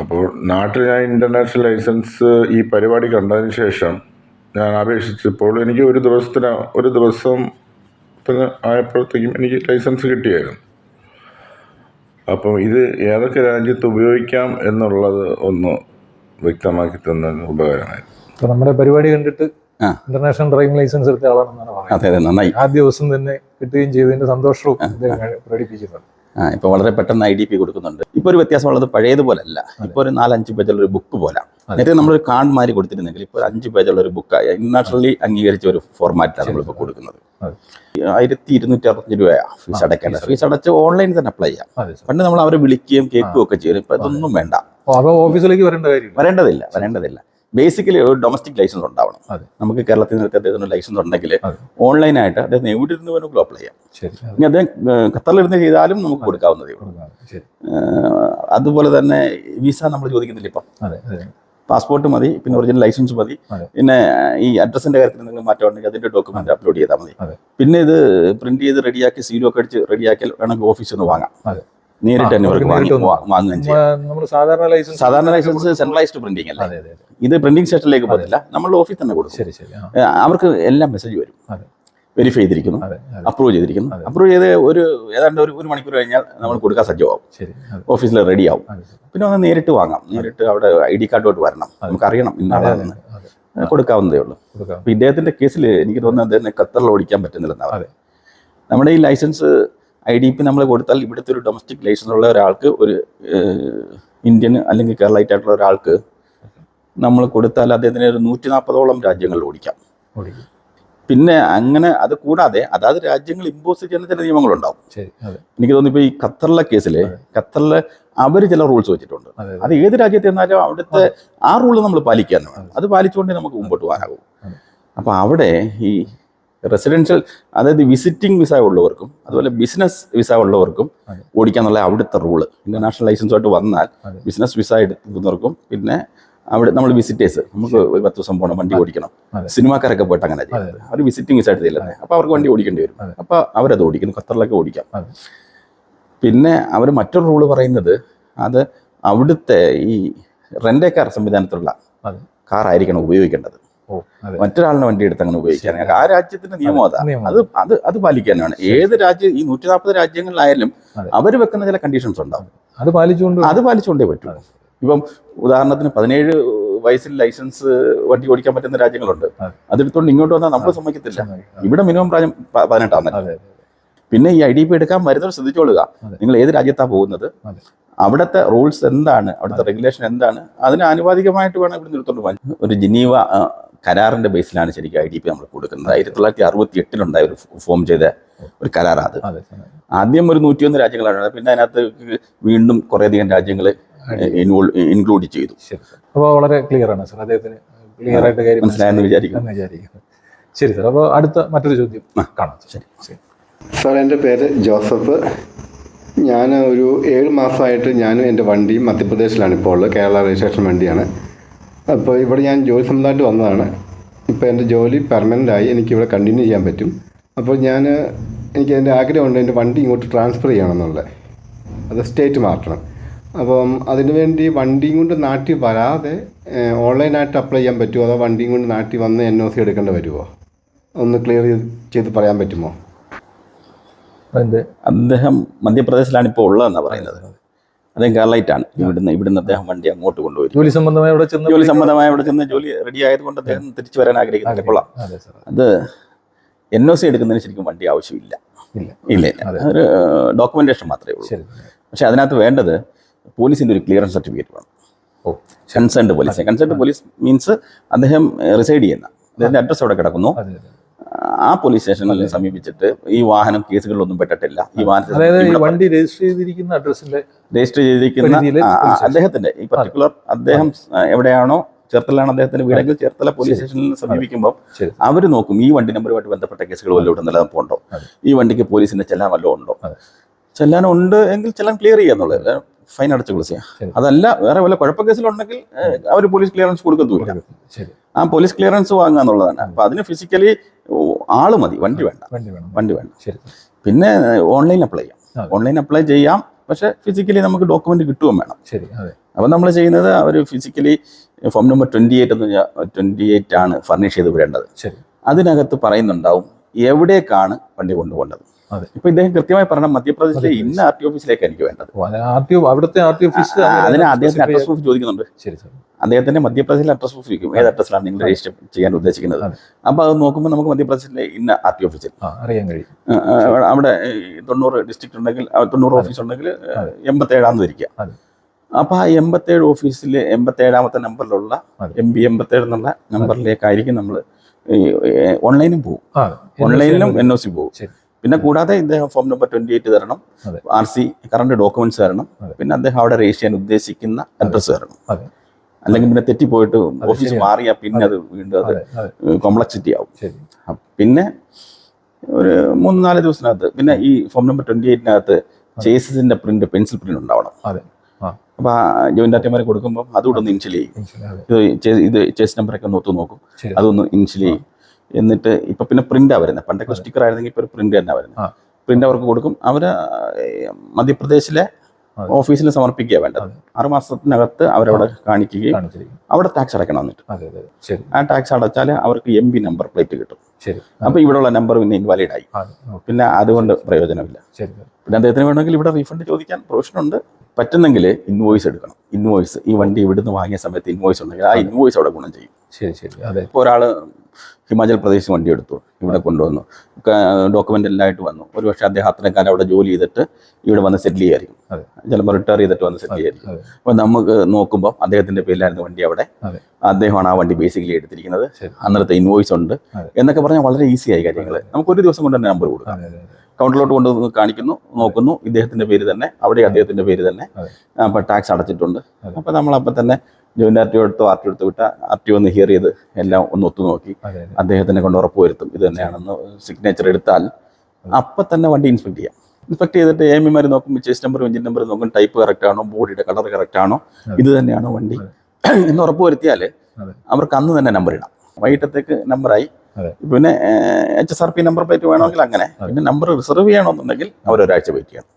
അപ്പോൾ നാട്ടിൽ ഞാൻ ഇന്റർനാഷണൽ ലൈസൻസ് ഈ പരിപാടി കണ്ടതിന് ശേഷം ഞാൻ അപേക്ഷിച്ചപ്പോൾ എനിക്ക് ഒരു ദിവസത്തിന് ഒരു ദിവസം ആയപ്പോഴത്തേക്കും എനിക്ക് ലൈസൻസ് കിട്ടിയായിരുന്നു. അപ്പം ഇത് ഏതൊക്കെ രാജ്യത്ത് ഉപയോഗിക്കാം എന്നുള്ളത് ഒന്ന് വ്യക്തമാക്കി തന്നത് ഉപകാരമായിരുന്നു അപ്പോൾ നമ്മുടെ പരിപാടി കണ്ടിട്ട് ഇന്റർനാഷണൽ ഡ്രൈവിംഗ് ലൈസൻസ് എടുത്ത ആളാണെന്നാണ് പറയുന്നത്. അതെ അതെ നന്നായി. ആ ദിവസം തന്നെ കിട്ടുകയും ചെയ്തതിന്റെ സന്തോഷവും പ്രകടിപ്പിക്കുന്നത് ഇപ്പോൾ വളരെ പെട്ടെന്ന് ഐ ഡി പി കൊടുക്കുന്നുണ്ട്. ഇപ്പോൾ ഒരു വ്യത്യാസമുള്ളത് പഴയതുപോലല്ല. ഇപ്പോൾ ഒരു നാലഞ്ച് പേജുള്ള ഒരു ബുക്ക് പോലെ. നേരത്തെ നമ്മളൊരു കാർഡ് മാറി കൊടുത്തിരുന്നെങ്കിൽ ഇപ്പോൾ ഒരു അഞ്ച് പേജുള്ള ഒരു ബുക്ക് ഇന്റർനാഷണലി അംഗീകരിച്ച ഒരു ഫോർമാറ്റിലാണ് നമ്മളിപ്പോൾ കൊടുക്കുന്നത്. അതെ. ആയിരത്തി ഇരുന്നൂറ്റി അറുപത്തഞ്ച് രൂപയാണ് ഫീസ് അടയ്ക്കേണ്ടത്. ഫീസ് അടച്ച് ഓൺലൈനിൽ തന്നെ അപ്ലൈ ചെയ്യാം. പണ്ട് നമ്മൾ അവരെ വിളിക്കുകയും കേൾക്കുകയും ഒക്കെ ചെയ്യും. ഇപ്പം ഇതൊന്നും വേണ്ട. ഓഫീസിലേക്ക് വരേണ്ട കാര്യം വരേണ്ടതില്ല വരേണ്ടതില്ല. ബേസിക്കലി ഒരു ഡൊമസ്റ്റിക് ലൈസൻസ് ഉണ്ടാവണം. നമുക്ക് കേരളത്തിൽ നിന്നൊക്കെ അദ്ദേഹത്തിന് ലൈസൻസ് ഉണ്ടെങ്കിൽ ഓൺലൈൻ ഓൺലൈനായിട്ട് അദ്ദേഹം എവിടെ ഇരുന്ന് വേണമെങ്കിലും അപ്ലൈ ചെയ്യാം. ഇനി അദ്ദേഹം ഖത്തറിലിരുന്ന് ചെയ്താലും നമുക്ക് കൊടുക്കാവുന്നതേ ഉള്ളൂ. അതുപോലെ തന്നെ വിസ നമ്മൾ ചോദിക്കുന്നില്ല ഇപ്പം. പാസ്പോർട്ട് മതി പിന്നെ ഒറിജിനൽ ലൈസൻസ് മതി പിന്നെ ഈ അഡ്രസ്സിന്റെ കാര്യത്തിൽ നിങ്ങൾ മാറ്റം ഉണ്ടെങ്കിൽ അതിന്റെ ഡോക്യുമെന്റ് അപ്ലോഡ് ചെയ്താൽ മതി. പിന്നെ ഇത് പ്രിന്റ് ചെയ്ത് റെഡിയാക്കി സീലൊക്കെ അടിച്ച് റെഡിയാക്കിയാൽ വേണമെങ്കിൽ ഓഫീസിൽ നിന്ന് വാങ്ങാം. നേരിട്ട് തന്നെ വാങ്ങി വാങ്ങുകയും ചെയ്യാം. സാധാരണ ലൈസൻസ് സാധാരണ ലൈസൻസ് സെൻട്രലൈസ്ഡ് പ്രിന്റിംഗ് അല്ലേ. ഇത് പ്രിന്റിംഗ് സ്റ്റേഷനിലേക്ക് പോകത്തില്ല. നമ്മൾ ഓഫീസ് തന്നെ കൊടുക്കും. ശരി ശരി. അവർക്ക് എല്ലാം മെസ്സേജ് വരും. വെരിഫൈ ചെയ്തിരിക്കുന്നു. അപ്രൂവ് ചെയ്തിരിക്കുന്നു. അപ്രൂവ് ചെയ്ത് ഒരു ഏതാണ്ട് ഒരു ഒരു മണിക്കൂർ കഴിഞ്ഞാൽ നമ്മൾ കൊടുക്കാൻ സജ്ജമാവും. ഓഫീസിൽ റെഡി ആവും. പിന്നെ ഒന്ന് നേരിട്ട് വാങ്ങാം. നേരിട്ട് അവിടെ ഐ ഡി കാർഡോട്ട് വരണം. നമുക്ക് അറിയണം ഇന്നാളാണെന്ന് കൊടുക്കാവുന്നതേ ഉള്ളൂ. ഇദ്ദേഹത്തിന്റെ കേസിൽ എനിക്ക് തോന്നുന്നത് അദ്ദേഹത്തിന് ഖത്തറിൽ ഓടിക്കാൻ പറ്റുന്നില്ലെന്നാണ്. നമ്മുടെ ഈ ലൈസൻസ് ഐ ഡി പി നമ്മൾ കൊടുത്താൽ ഇവിടുത്തെ ഒരു ഡൊമസ്റ്റിക് ലൈസൻസ് ഉള്ള ഒരാൾക്ക് ഒരു ഇന്ത്യൻ അല്ലെങ്കിൽ കേരളൈറ്റ് ആയിട്ടുള്ള ഒരാൾക്ക് നമ്മൾ കൊടുത്താൽ അദ്ദേഹത്തിന് ഒരു നൂറ്റി നാൽപ്പതോളം രാജ്യങ്ങളിൽ ഓടിക്കാം. പിന്നെ അങ്ങനെ അത് കൂടാതെ അതാത് രാജ്യങ്ങൾ ഇമ്പോസ് ചെയ്യുന്ന ചില നിയമങ്ങളുണ്ടാവും. എനിക്ക് തോന്നുന്നു ഇപ്പോൾ ഈ ഖത്തറിലെ കേസിൽ ഖത്തറിൽ അവർ ചില റൂൾസ് വെച്ചിട്ടുണ്ട്. അത് ഏത് രാജ്യത്ത് എന്നാലും അവിടുത്തെ ആ റൂൾ നമ്മൾ പാലിക്കാൻ വേണം അത്. പാലിച്ചുകൊണ്ടേ നമുക്ക് മുമ്പോട്ട് പോകാനാകും. അപ്പൊ അപ്പോൾ അവിടെ ഈ റെസിഡൻഷ്യൽ അതായത് വിസിറ്റിംഗ് വിസ ഉള്ളവർക്കും അതുപോലെ ബിസിനസ് വിസ ഉള്ളവർക്കും. ഓടിക്കാന്നുള്ള അവിടുത്തെ റൂൾ ഇന്റർനാഷണൽ ലൈസൻസുമായിട്ട് വന്നാൽ ബിസിനസ് വിസ എടുക്കുന്നവർക്കും പിന്നെ അവിടെ നമ്മൾ വിസിറ്റേഴ്സ് നമുക്ക് ഒരു പത്ത് ദിവസം പോകണം വണ്ടി ഓടിക്കണം. സിനിമാക്കാരൊക്കെ പോയിട്ട് അങ്ങനെ അവർ വിസിറ്റിംഗ് വിസ എടുത്തില്ല. അപ്പൊ അവർക്ക് വണ്ടി ഓടിക്കേണ്ടി വരും. അപ്പൊ അവരത് ഓടിക്കുന്നു ഖത്തറിലൊക്കെ ഓടിക്കാം. പിന്നെ അവർ മറ്റൊരു റൂൾ പറയുന്നത് അത് അവിടുത്തെ ഈ റെന്റേക്കാർ കാർ സംവിധാനത്തിലുള്ള കാർ കാറായിരിക്കണം ഉപയോഗിക്കേണ്ടത്. മറ്റൊരാളുടെ വണ്ടി എടുത്ത് അങ്ങനെ ഉപയോഗിക്കാൻ ആ രാജ്യത്തിന്റെ നിയമം അതാ. അത് അത് അത് പാലിക്കാനാണ്. ഏത് രാജ്യം ഈ നൂറ്റി നാൽപ്പത് രാജ്യങ്ങളിലായാലും അവർ വെക്കുന്ന ചില കണ്ടീഷൻസ് ഉണ്ടാവും. അത് പാലിച്ചുകൊണ്ട് അത് പാലിച്ചുകൊണ്ടേ പറ്റൂ. ഇപ്പം ഉദാഹരണത്തിന് പതിനേഴ് വയസ്സിൽ ലൈസൻസ് വണ്ടി ഓടിക്കാൻ പറ്റുന്ന രാജ്യങ്ങളുണ്ട്. അതെ. അതെടുത്തോണ്ട് ഇങ്ങോട്ട് വന്നാൽ നമ്മൾ സമ്മതിക്കത്തില്ല. ഇവിടെ മിനിമം പ്രായം പതിനെട്ടാന്ന് പതിനെട്ടാണ്. പിന്നെ ഈ ഐ ഡി പി എടുക്കാൻ വരുന്നവർ ശ്രദ്ധിച്ചോളുക. നിങ്ങൾ ഏത് രാജ്യത്താണ് പോകുന്നത്. അവിടുത്തെ റൂൾസ് എന്താണ്? അവിടുത്തെ റെഗുലേഷൻ എന്താണ്? അതിന് ആനുപാതികമായിട്ട് വേണം ഇവിടെ നിർത്തോണ്ട് പോകാൻ ഒരു ജനീവ കരാറിന്റെ ബേസിലാണ് ശരിക്കും ഐ ഡി പി നമ്മൾ കൊടുക്കുന്നത്. ആയിരത്തി തൊള്ളായിരത്തി അറുപത്തി എട്ടിലുണ്ടായ ഒരു ഫോം ചെയ്ത ഒരു കരാറാണ് അത് ആദ്യം ഒരു നൂറ്റിയൊന്ന് രാജ്യങ്ങളാണ്. പിന്നെ അതിനകത്ത് വീണ്ടും കുറേയധികം രാജ്യങ്ങൾ ഇൻവോൾവ് ഇൻക്ലൂഡ് ചെയ്തു. ശരി അപ്പോൾ വളരെ ക്ലിയർ ആണ് സർ അദ്ദേഹത്തിന് ക്ലിയർ ആയിട്ട് കാര്യം മനസ്സിലായെന്ന് വിചാരിക്കുന്നു. വിചാരിക്കുന്നു. ശരി സർ. അപ്പോൾ അടുത്ത മറ്റൊരു ചോദ്യം കാണാം. ശരി. ശരി. സാർ എന്റെ പേര് ജോസഫ്. ഞാൻ ഒരു ഏഴ് മാസമായിട്ട് ഞാനും എന്റെ വണ്ടിയും മധ്യപ്രദേശിലാണ് ഇപ്പോൾ. ഉള്ളത് കേരള രജിസ്ട്രേഷൻ വണ്ടിയാണ്. അപ്പോൾ ഇവിടെ ഞാൻ ജോലി സംബന്ധമായിട്ട് വന്നതാണ്. ഇപ്പോൾ എന്റെ ജോലി പെർമനന്റ് ആയി. എനിക്കിവിടെ കണ്ടിന്യൂ ചെയ്യാൻ പറ്റും. അപ്പോൾ ഞാൻ എനിക്ക് എന്റെ ആഗ്രഹമുണ്ട് എന്റെ വണ്ടി ഇങ്ങോട്ട് ട്രാൻസ്ഫർ ചെയ്യണമെന്നുള്ളത്. അത് സ്റ്റേറ്റ് മാറ്റണം. അപ്പം അതിനുവേണ്ടി വണ്ടിയും കൊണ്ട് നാട്ടിൽ വരാതെ ഓൺലൈനായിട്ട് അപ്ലൈ ചെയ്യാൻ പറ്റുമോ അതോ വണ്ടിയും കൊണ്ട് നാട്ടിൽ വന്ന് എൻ ഒ സി എടുക്കേണ്ടി വരുമോ ഒന്ന് ക്ലിയർ ചെയ്ത് പറയാൻ പറ്റുമോ? അതെ അദ്ദേഹം മധ്യപ്രദേശിലാണ് ഇപ്പോൾ ഉള്ളതെന്നാണ് പറയുന്നത്. അദ്ദേഹം കേരളൈറ്റാണ് ഇവിടുന്ന് ഇവിടുന്ന് അദ്ദേഹം വണ്ടി അങ്ങോട്ട് കൊണ്ടുപോയി. ജോലി സംബന്ധമായി അവിടെ ചെന്ന് ജോലി സംബന്ധമായി ഇവിടെ ചെന്ന് ജോലി റെഡി ആയതുകൊണ്ട് അദ്ദേഹം തിരിച്ചു വരാൻ ആഗ്രഹിക്കുന്നത് കൊള്ളാം. അതെ എൻ ഒ സി എടുക്കുന്നതിന് ശരിക്കും വണ്ടി ആവശ്യമില്ല. ഇല്ല. ഇല്ല അതൊരു ഒരു ഡോക്യുമെന്റേഷൻ മാത്രമേ ഉള്ളൂ. പക്ഷെ അതിനകത്ത് വേണ്ടത് പോലീസിന്റെ ഒരു ക്ലിയറൻസ് സർട്ടിഫിക്കറ്റ് വേണം. Concerned police concerned police means അദ്ദേഹം റിസൈഡ് ചെയ്യുന്ന. അദ്ദേഹത്തിന്റെ അഡ്രസ് അവിടെ കിടക്കുന്നു. ആ പോലീസ് സ്റ്റേഷനിൽ സമീപിച്ചിട്ട് ഈ വാഹനം കേസുകളിലൊന്നും പെട്ടിട്ടില്ല. ഈ വാഹനത്തിൽ വണ്ടി രജിസ്റ്റർ ചെയ്തിരിക്കുന്ന അഡ്രസ്സിന്റെ രജിസ്റ്റർ ചെയ്തിരിക്കുന്ന അദ്ദേഹത്തിന്റെ ഈ പർട്ടിക്കുലർ അദ്ദേഹം എവിടെയാണോ ചേർത്തലാണ് അദ്ദേഹത്തിന്റെ വീടെങ്കിൽ ചേർത്തല പോലീസ് സ്റ്റേഷനിൽ സമീപിക്കുമ്പോൾ അവർ നോക്കും ഈ വണ്ടി നമ്പറുമായിട്ട് ബന്ധപ്പെട്ട കേസുകൾ വല്ലതും ഇവിടെ നിലനിൽപ്പുണ്ടോ. ഈ വണ്ടിക്ക് പോലീസിന്റെ ചെല്ലാൻ വല്ലതും ഉണ്ടോ? ചെല്ലാനുണ്ട് എങ്കിൽ ചെല്ലാൻ ക്ലിയർ ചെയ്യാന്നുള്ളത് ഫൈൻ അടച്ച് ക്ലോസ് ചെയ്യാം അതല്ല വേറെ വല്ല കുഴപ്പ കേസിലുണ്ടെങ്കിൽ അവർ പോലീസ് ക്ലിയറൻസ് കൊടുക്കത്തുമില്ല. ആ പോലീസ് ക്ലിയറൻസ് വാങ്ങുക എന്നുള്ളതാണ്. അപ്പൊ അതിന് ഫിസിക്കലി ആൾ മതി വണ്ടി വേണ്ട. വണ്ടി വേണം. വണ്ടി വേണം ശരി. പിന്നെ ഓൺലൈൻ അപ്ലൈ ചെയ്യാം. ഓൺലൈൻ അപ്ലൈ ചെയ്യാം. പക്ഷെ ഫിസിക്കലി നമുക്ക് ഡോക്യുമെന്റ് കിട്ടുകയും വേണം. ശരി അതെ. അപ്പം നമ്മൾ ചെയ്യുന്നത് അവർ physically form number twenty eight എന്ന് ട്വന്റി എയ്റ്റ് ആണ് ഫർണിഷ് ചെയ്ത് വരേണ്ടത് ശരി. അതിനകത്ത് പറയുന്നുണ്ടാവും എവിടേക്കാണ് വണ്ടി കൊണ്ടുപോകേണ്ടത്. അതെ. ഇപ്പൊ ഇദ്ദേഹം കൃത്യമായി പറഞ്ഞ മധ്യപ്രദേശിലെ ഇന്ന ആർ ടി ഓഫീസിലേക്ക് എനിക്ക് വേണ്ടത് ആർ ടി അവിടുത്തെ ആർ ടി ഓഫീസ് അതിന് അദ്ദേഹത്തിന് അഡ്രസ് പ്രൂഫ് ചോദിക്കുന്നുണ്ട്. ശരി സാർ അദ്ദേഹത്തിന്റെ മധ്യപ്രദേശിലെ അഡ്രസ് പ്രൂഫ് ചോദിക്കും. ഏത് അഡ്രസ്സിലാണ് നിങ്ങൾ രജിസ്റ്റർ ചെയ്യാൻ ഉദ്ദേശിക്കുന്നത്. അപ്പൊ അത് നോക്കുമ്പോൾ നമുക്ക് മധ്യപ്രദേശിലെ ഇന്ന ആർ ടി ഓഫീസിൽ. അറിയാൻ കഴിയും. അവിടെ തൊണ്ണൂറ് ഡിസ്ട്രിക്ട് ഉണ്ടെങ്കിൽ തൊണ്ണൂറ് ഓഫീസ് ഉണ്ടെങ്കിൽ എൺപത്തേഴാന്ന് വരിക അതെ. അപ്പൊ ആ എൺപത്തേഴ് ഓഫീസിൽ എൺപത്തേഴാമത്തെ നമ്പറിലുള്ള. എം ബി എൺപത്തേഴ് എന്നുള്ള നമ്പറിലേക്കായിരിക്കും നമ്മൾ ഓൺലൈനും പോകും ഓൺലൈനിലും എൻ ഒ സി പോകും. പിന്നെ കൂടാതെ ഇദ്ദേഹം ഫോം നമ്പർ ട്വന്റി എയ്റ്റ് തരണം. ആർ സി കറണ്ട് ഡോക്യുമെന്റ്സ് തരണം. പിന്നെ അദ്ദേഹം അവിടെ രജിസ്റ്റർ ചെയ്യാൻ ഉദ്ദേശിക്കുന്ന അഡ്രസ്സ് തരണം. അല്ലെങ്കിൽ പിന്നെ തെറ്റിപ്പോയിട്ട് ഓഫീസ് മാറിയാ മാറിയാൽ പിന്നെ അത്. വീണ്ടും അത് കോംപ്ലക്സിറ്റി ആവും. പിന്നെ ഒരു മൂന്ന് നാല് ദിവസത്തിനകത്ത് പിന്നെ ഈ ഫോം നമ്പർ ട്വന്റി എയ്റ്റിനകത്ത് ചേസസിന്റെ പ്രിന്റ് പെൻസിൽ പ്രിന്റ് ഉണ്ടാവണം. അപ്പൊ ആ ജോയിന്റ് ആറ്റമാരെ കൊടുക്കുമ്പോൾ അതുകൂടെ ഒന്ന് ഇൻഷ്യൽ ചെയ്യും. ഇത് ചേസ് നമ്പറൊക്കെ ഒന്ന് ഒത്തു നോക്കും. അതൊന്ന് ഇൻഷ്യൽ ചെയ്യും. എന്നിട്ട് ഇപ്പൊ പിന്നെ പ്രിന്റാ വരുന്നത് പണ്ടൊക്കെ സ്റ്റിക്കർ ആയിരുന്നെങ്കിൽ ഇപ്പൊ ഒരു പ്രിന്റ് തന്നെ വരുന്നത് പ്രിന്റ് അവർക്ക് കൊടുക്കും. അവർ മധ്യപ്രദേശിലെ. ഓഫീസിൽ സമർപ്പിക്കുക വേണ്ടത്. ആറുമാസത്തിനകത്ത് ആറ് മാസത്തിനകത്ത് അവരവിടെ കാണിക്കുകയും അവിടെ ടാക്സ് അടയ്ക്കണം എന്നിട്ട്. ആ ടാക്സ് അടച്ചാൽ അവർക്ക് എം ബി നമ്പർ പ്ലേറ്റ് കിട്ടും. അപ്പൊ ഇവിടെയുള്ള നമ്പർ പിന്നെ ഇൻവാലിഡ് ആയി. പിന്നെ അതുകൊണ്ട് പ്രയോജനമില്ല. ശരി പിന്നെ അദ്ദേഹത്തിന് വേണമെങ്കിൽ ഇവിടെ റീഫണ്ട് ചോദിക്കാൻ പ്രൊവിഷൻ ഉണ്ട്. പറ്റുന്നെങ്കിൽ ഇൻവോയ്സ് എടുക്കണം. ഇൻവോയ്സ് ഈ വണ്ടി ഇവിടുന്ന് വാങ്ങിയ സമയത്ത് ഇൻവോയ്സ് ഉണ്ടെങ്കിൽ ആ ഇൻവോയ്സ് അവിടെ ഗുണം ചെയ്യും. ശരി ശരി. അതെ. ഇപ്പോൾ ഒരാൾ ഹിമാചൽ പ്രദേശ് വണ്ടി എടുത്തു ഇവിടെ കൊണ്ടുവന്നു. ഡോക്യുമെന്റ് എല്ലാം ആയിട്ട് വന്നു. ഒരു പക്ഷേ അദ്ദേഹം അത്രയും കാലം അവിടെ ജോലി ചെയ്തിട്ട് ഇവിടെ വന്ന് സെറ്റിൽ ചെയ്യായിരിക്കും. ചിലപ്പോൾ റിട്ടയർ ചെയ്തിട്ട് വന്ന് സെറ്റിൽ ചെയ്യായിരിക്കും. അപ്പോൾ നമുക്ക് നോക്കുമ്പോൾ അദ്ദേഹത്തിന്റെ പേരിലായിരുന്നു വണ്ടി അവിടെ. അദ്ദേഹമാണ് ആ വണ്ടി ബേസിക്കലി എടുത്തിരിക്കുന്നത്. അന്നേരത്തെ ഇൻവോയ്സ് ഉണ്ട്. എന്നൊക്കെ പറഞ്ഞാൽ വളരെ ഈസി ആയി കാര്യങ്ങൾ നമുക്ക് ഒരു ദിവസം കൊണ്ട് തന്നെ നമ്പർ കൊടുക്കാം. കൗണ്ടറിലോട്ട് കൊണ്ട് കാണിക്കുന്നു നോക്കുന്നു. ഇദ്ദേഹത്തിന്റെ പേര് തന്നെ അവിടെ അദ്ദേഹത്തിന്റെ പേര് തന്നെ. അപ്പൊ ടാക്സ് അടച്ചിട്ടുണ്ട്. അപ്പൊ നമ്മൾ അപ്പൊ തന്നെ ജോയിന്റ് ആർ ടി എടുത്തോ ആർ ടി എടുത്ത് വിട്ട ആർട്ടി ടി ഒന്ന് ഹിയർ ചെയ്ത് എല്ലാം ഒന്ന് ഒത്തു നോക്കി. അദ്ദേഹത്തിനെ കൊണ്ട് ഉറപ്പ് വരുത്തും. ഇത് തന്നെയാണെന്ന് സിഗ്നേച്ചർ എടുത്താൽ അപ്പൊ തന്നെ വണ്ടി ഇൻസ്പെക്ട് ചെയ്യാം. ഇൻസ്പെക്ട് ചെയ്തിട്ട് എ എമാർ നോക്കും ചേസ് നമ്പർ എഞ്ചിൻ നമ്പർ നോക്കും ടൈപ്പ് കറക്റ്റ് ആണോ ബോഡിയുടെ കളർ കറക്റ്റ് ആണോ ഇത് തന്നെയാണോ വണ്ടി. എന്ന് ഉറപ്പ് വരുത്തിയാൽ. അവർക്ക് അന്ന് തന്നെ നമ്പർ ഇടാം. വൈകിട്ടത്തേക്ക് നമ്പറായി. പിന്നെ H S R P number plate വേണമെങ്കിൽ അങ്ങനെ. പിന്നെ നമ്പർ റിസർവ് ചെയ്യണമെന്നുണ്ടെങ്കിൽ അവർ ഒരാഴ്ച വെയിറ്റ് ചെയ്യണം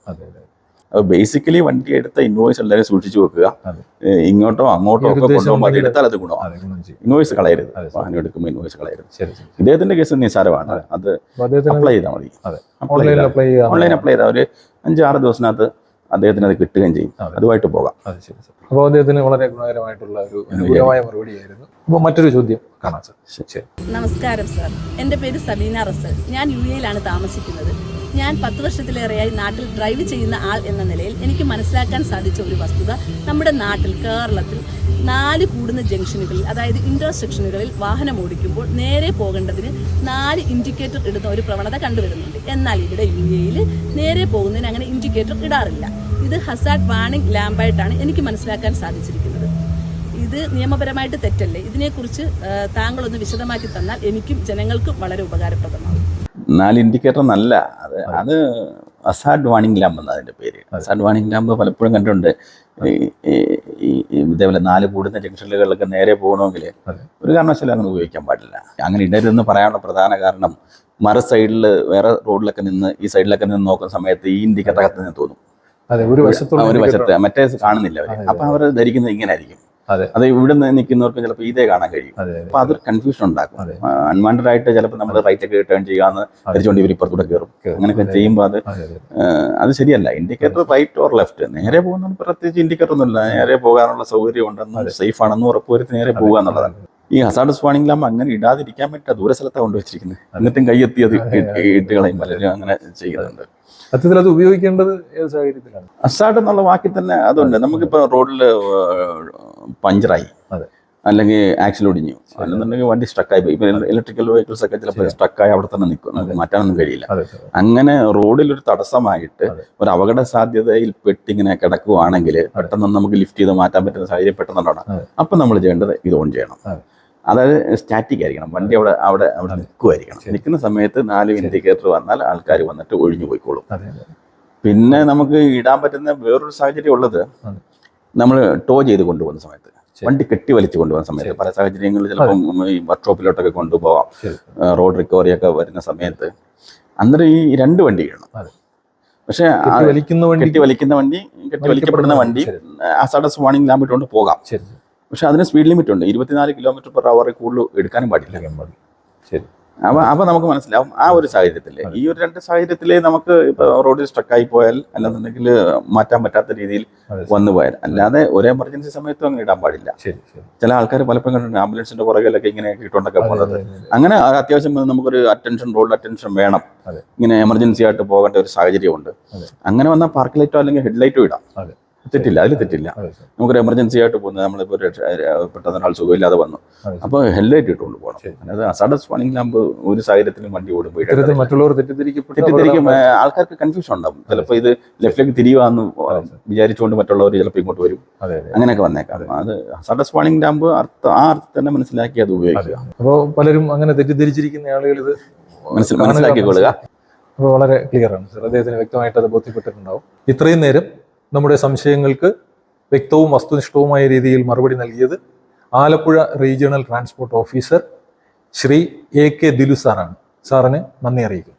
അപ്പോൾ ബേസിക്കലി വണ്ടി എടുത്ത ഇൻവോയ്സ് എല്ലാവരും സൂക്ഷിച്ചു വെക്കുക. ഇങ്ങോട്ടോ അങ്ങോട്ടോ ഒക്കെ കൊണ്ടുപോകുമ്പോൾ അത് എടുത്താൽ അത് ഗുണമാണ് ഇൻവോയ്സ് കളയരുത്. വാഹനം എടുക്കുമ്പോൾ ഇൻവോയ്സ് കളയരുത്. ശരി ശരി. ഇദ്ദേഹത്തിന്റെ കേസ് നിസ്സാരമാണ്. അതെ. അത് അപ്ലൈ ചെയ്താൽ മതി. അതെ. ഓൺലൈനിൽ അപ്ലൈ ചെയ്യാം ഓൺലൈൻ അപ്ലൈ ചെയ്താൽ ഒരു അഞ്ചാറ് ദിവസത്തിനകത്ത് അദ്ദേഹത്തിന് അത് കിട്ടുകയും ചെയ്യും. അതുമായിട്ട് പോകാം. അതെ ശരി അപ്പോൾ അദ്ദേഹത്തിന് വളരെ ഗുണകരമായിട്ടുള്ള ഒരു അനുകൂലമായ മറുപടിയായിരുന്നു അപ്പോൾ മറ്റൊരു ചോദ്യം കാണാം സർ. ശരി. നമസ്കാരം സർ. എന്റെ പേര് സബീന റസൽ. ഞാൻ യു എയിലാണ് താമസിക്കുന്നത്. ഞാൻ പത്ത് വർഷത്തിലേറെയായി നാട്ടിൽ ഡ്രൈവ് ചെയ്യുന്ന ആൾ എന്ന നിലയിൽ എനിക്ക് മനസ്സിലാക്കാൻ സാധിച്ച ഒരു വസ്തുത നമ്മുടെ നാട്ടിൽ കേരളത്തിൽ നാല് കൂടുന്ന ജംഗ്ഷനുകളിൽ അതായത് ഇന്റർസെക്ഷനുകളിൽ വാഹനം ഓടിക്കുമ്പോൾ നേരെ പോകേണ്ടതിന് നാല് ഇൻഡിക്കേറ്റർ ഇടുന്ന ഒരു പ്രവണത കണ്ടുവരുന്നുണ്ട്. എന്നാൽ ഇവിടെ യു എയിൽ നേരെ പോകുന്നതിന് അങ്ങനെ ഇൻഡിക്കേറ്റർ ഇടാറില്ല. ഇത് ഹസാഡ് വാണിംഗ് ലാമ്പായിട്ടാണ് എനിക്ക് മനസ്സിലാക്കാൻ സാധിച്ചിരിക്കുന്നത്. ഇത് നിയമപരമായിട്ട് തെറ്റല്ലേ? ഇതിനെക്കുറിച്ച് താങ്കളൊന്ന് വിശദമാക്കി തന്നാൽ എനിക്കും ജനങ്ങൾക്കും വളരെ ഉപകാരപ്രദമാകും. നാല് ഇൻഡിക്കേറ്റർ നല്ല. അത് അത്. അസാഡ് വാണിംഗ് ലാമ്പ് എന്നാണ് അതിന്റെ പേര്. അസാഡ് വാണിംഗ് ലാമ്പ് പലപ്പോഴും കണ്ടിട്ടുണ്ട്. ഇതേപോലെ നാല് കൂടുന്ന ജംഗ്ഷനുകളിലൊക്കെ നേരെ പോകണമെങ്കിൽ ഒരു കാരണവശാലും അങ്ങനെ ഉപയോഗിക്കാൻ പാടില്ല. അങ്ങനെ ഇടരുതെന്ന് പറയാനുള്ള പ്രധാന കാരണം മറു സൈഡിൽ വേറെ റോഡിലൊക്കെ നിന്ന് ഈ സൈഡിലൊക്കെ നിന്ന് നോക്കുന്ന സമയത്ത് ഈ ഇൻഡിക്കേറ്റർ അകത്ത് നിന്ന് തോന്നും. ഒരു വശത്ത്. മറ്റേ കാണുന്നില്ല അവർ അപ്പൊ അവർ ധരിക്കുന്നത് ഇങ്ങനെ ആയിരിക്കും. അതെ. ഇവിടെ നിന്ന് നിൽക്കുന്നവർക്ക് ചിലപ്പോൾ ഇതേ കാണാൻ കഴിയും. അപ്പൊ അതൊരു കൺഫ്യൂഷൻ ഉണ്ടാക്കും. അൺവാണ്ടഡ് ആയിട്ട് ചിലപ്പോൾ നമ്മൾ റൈറ്റ് ഒക്കെ ടേൺ ചെയ്യാന്ന് ധരിച്ചുകൊണ്ട് ഇവർ ഇപ്പുറത്തൂടെ കയറും. അങ്ങനെയൊക്കെ ചെയ്യുമ്പോൾ അത് അതെ ശരിയല്ല. ഇൻഡിക്കേറ്റർ റൈറ്റ് ഓർ ലെഫ്റ്റ് നേരെ പോകുന്ന പ്രത്യേകിച്ച് ഇൻഡിക്കേറ്റർ ഒന്നുമില്ല നേരെ പോകാനുള്ള സൗകര്യം ഉണ്ടെന്നും സേഫ് ആണെന്നും ഉറപ്പുവരുത്തി നേരെ പോകുക എന്നുള്ളതാണ്. ഈ ഹസാഡസ് വാണിംഗ് ലാമ്പ് അങ്ങനെ ഇടാതിരിക്കാൻ പറ്റാ ദൂര സ്ഥലത്താണ് കൊണ്ടുവച്ചിരിക്കുന്നത് എന്നിട്ടും കയ്യെത്തി അത് ഇട്ട് കളയും. പലരും അങ്ങനെ ചെയ്യുന്നുണ്ട്. സത്യത്തിൽ അത് ഉപയോഗിക്കേണ്ടത് ഏത് സാഹചര്യത്തിലാണ്? അസാഡ് എന്നുള്ള വാക്കി തന്നെ അതുണ്ട്. നമുക്കിപ്പോൾ റോഡിൽ പഞ്ചറായി. അതെ. അല്ലെങ്കിൽ ആക്സിൽ ഒടിഞ്ഞു. അല്ലെന്നുണ്ടെങ്കിൽ വണ്ടി സ്ട്രക്കായി പോയി. ഇപ്പം ഇലക്ട്രിക്കൽ വെഹിക്കിൾസ് ഒക്കെ ചിലപ്പോൾ സ്ട്രക്കായി അവിടെ തന്നെ നിൽക്കും നമുക്ക് മാറ്റാനൊന്നും കഴിയില്ല. അങ്ങനെ റോഡിൽ ഒരു തടസ്സമായിട്ട്. ഒരു അപകട സാധ്യതയിൽ പെട്ടിങ്ങനെ കിടക്കുവാണെങ്കിൽ പെട്ടെന്ന് നമുക്ക് ലിഫ്റ്റ് ചെയ്ത് മാറ്റാൻ പറ്റുന്ന സാഹചര്യം പെട്ടെന്നുണ്ടാണ്. അപ്പം നമ്മൾ ചെയ്യേണ്ടത് ഇത് ഓൺ ചെയ്യണം. അതായത് സ്റ്റാറ്റിക് ആയിരിക്കണം. വണ്ടി അവിടെ അവിടെ അവിടെ നിൽക്കുമായിരിക്കണം നിൽക്കുന്ന സമയത്ത് നാല് ഇൻഡിക്കേറ്റർ വന്നാൽ ആൾക്കാർ വന്നിട്ട് ഒഴിഞ്ഞു പോയിക്കോളും. പിന്നെ നമുക്ക് ഇടാൻ പറ്റുന്ന വേറൊരു സാഹചര്യം ഉള്ളത്. നമ്മൾ ടോ ചെയ്ത് കൊണ്ടുപോകുന്ന സമയത്ത്. വണ്ടി കെട്ടി വലിച്ചു കൊണ്ടുപോകുന്ന സമയത്ത് പല സാഹചര്യങ്ങളിൽ ചിലപ്പം ഈ വർക്ക്ഷോപ്പിലോട്ടൊക്കെ കൊണ്ടുപോകാം റോഡ് റിക്കവറി ഒക്കെ വരുന്ന സമയത്ത്. അന്നേരം ഈ രണ്ട് വണ്ടി ഇടണം പക്ഷെ വലിക്കുന്ന വണ്ടി കെട്ടി വലിക്കുന്ന വണ്ടി കെട്ടി വലിക്കപ്പെടുന്ന വണ്ടി. അസാഡസ് വാണിംഗ് ലാമ്പ് ഇട്ടുകൊണ്ട് പോകാം. പക്ഷെ അതിന് സ്പീഡ് ലിമിറ്റ് ഉണ്ട്. ഇരുപത്തിനാല് കിലോമീറ്റർ പെർ അവറിൽ കൂടുതൽ എടുക്കാനും പാടില്ല. ശരി. അപ്പൊ അപ്പൊ നമുക്ക് മനസ്സിലാവും ആ ഒരു സാഹചര്യത്തിൽ ഈ ഒരു രണ്ട് സാഹചര്യത്തിൽ നമുക്ക് ഇപ്പൊ റോഡിൽ സ്ട്രക്കായി പോയാൽ അല്ലെന്നുണ്ടെങ്കിൽ മാറ്റാൻ പറ്റാത്ത രീതിയിൽ വന്നു പോയാൽ. അല്ലാതെ ഒരു എമർജൻസി സമയത്തും അങ്ങനെ ഇടാൻ പാടില്ല. ചില ആൾക്കാർ പലപ്പോഴും കണ്ടിട്ടുണ്ട് ആംബുലൻസിന്റെ പുറകിലൊക്കെ ഇങ്ങനെ ഇട്ടുകൊണ്ടൊക്കെ പോകുന്നത്. അങ്ങനെ അത്യാവശ്യം നമുക്കൊരു അറ്റൻഷൻ റോഡിൽ അറ്റൻഷൻ വേണം. ഇങ്ങനെ എമർജൻസി ആയിട്ട് പോകേണ്ട ഒരു സാഹചര്യമുണ്ട്. അങ്ങനെ വന്നാൽ പാർക്ക് ലൈറ്റോ അല്ലെങ്കിൽ ഹെഡ് ലൈറ്റോ ഇടാം. തെറ്റില്ല അതിൽ തെറ്റില്ല. നമുക്കൊരു എമർജൻസി ആയിട്ട് പോകുന്നത് നമ്മളിപ്പോൾ ഒരു പെട്ടെന്ന് ഒരാൾ സുഖമില്ലാതെ വന്നു. അപ്പോൾ ഹെഡ്ലൈറ്റ് ഇട്ടുകൊണ്ട് പോകണം. അതായത് അസാഡസ് വാണിംഗ് ലാമ്പ് ഒരു സാഹചര്യത്തിലും വണ്ടി ഓടുമ്പോൾ മറ്റുള്ളവർ തെറ്റിദ്ധരിക്കും. ആൾക്കാർക്ക് കൺഫ്യൂഷൻ ഉണ്ടാവും. ചിലപ്പോൾ ഇത് ലെഫ്റ്റിലേക്ക് തിരിയുവാന്ന് വിചാരിച്ചുകൊണ്ട് മറ്റുള്ളവർ ചിലപ്പോൾ ഇങ്ങോട്ട് വരും. അങ്ങനെയൊക്കെ വന്നേക്കാം. അത്. സഡൻ വാണിംഗ് ലാമ്പ് അർത്ഥം ആ അർത്ഥം തന്നെ മനസ്സിലാക്കി അത് ഉപയോഗിക്കുക. അപ്പോൾ പലരും അങ്ങനെ തെറ്റിദ്ധരിച്ചിരിക്കുന്ന ആളുകൾ ഇത് മനസ്സിലാക്കിക്കൊള്ളുക. അപ്പോൾ വളരെ ക്ലിയർ ആണ് സർ അദ്ദേഹത്തിന് വ്യക്തമായിട്ട് അത് ബോധ്യപ്പെട്ടിട്ടുണ്ടാവും. ഇത്രയും നേരം നമ്മുടെ സംശയങ്ങൾക്ക് വ്യക്തവും വസ്തുനിഷ്ഠവുമായ രീതിയിൽ മറുപടി നൽകിയത് Alappuzha regional transport officer Shri A K Dilu സാറാണ്. സാറിന് നന്ദി അറിയിക്കുന്നു.